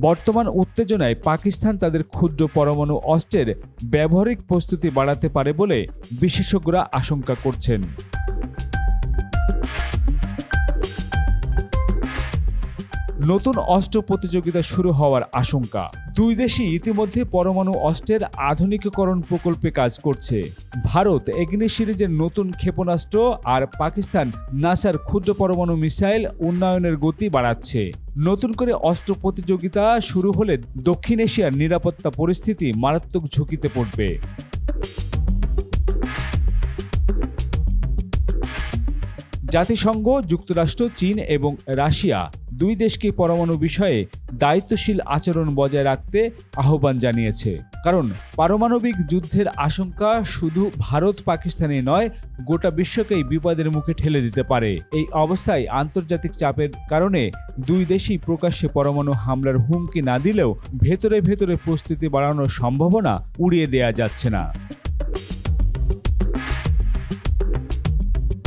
বর্তমান উত্তেজনায় পাকিস্তান তাদের ক্ষুদ্র পরমাণু অস্ত্রের ব্যবহারিক প্রস্তুতি বাড়াতে পারে বলে বিশেষজ্ঞরা আশঙ্কা করছেন। নতুন অস্ত্র প্রতিযোগিতা শুরু হওয়ার আশঙ্কা। দুই দেশই ইতিমধ্যে পরমাণু অস্ত্রের আধুনিকীকরণ প্রকল্পে কাজ করছে। ভারত এগ্নি সিরিজের নতুন ক্ষেপণাস্ত্র আর পাকিস্তান নাসার ক্ষুদ্র পরমাণু মিসাইল উন্নয়নের গতি বাড়াচ্ছে। নতুন করে অস্ত্র প্রতিযোগিতা শুরু হলে দক্ষিণ এশিয়ার নিরাপত্তা পরিস্থিতি মারাত্মক ঝুঁকিতে পড়বে। জাতিসংঘ, যুক্তরাষ্ট্র, চীন এবং রাশিয়া দুই দেশকে পরমাণু বিষয়ে দায়িত্বশীল আচরণ বজায় রাখতে আহ্বান জানিয়েছে। কারণ পারমাণবিক যুদ্ধের আশঙ্কা শুধু ভারত, পাকিস্তানে নয়, গোটা বিশ্বকেই বিপদের মুখে ঠেলে দিতে পারে। এই অবস্থায় আন্তর্জাতিক চাপের কারণে দুই দেশই প্রকাশ্যে পরমাণু হামলার হুমকি না দিলেও ভেতরে ভেতরে প্রস্তুতি বাড়ানোর সম্ভাবনা উড়িয়ে দেয়া যাচ্ছে না।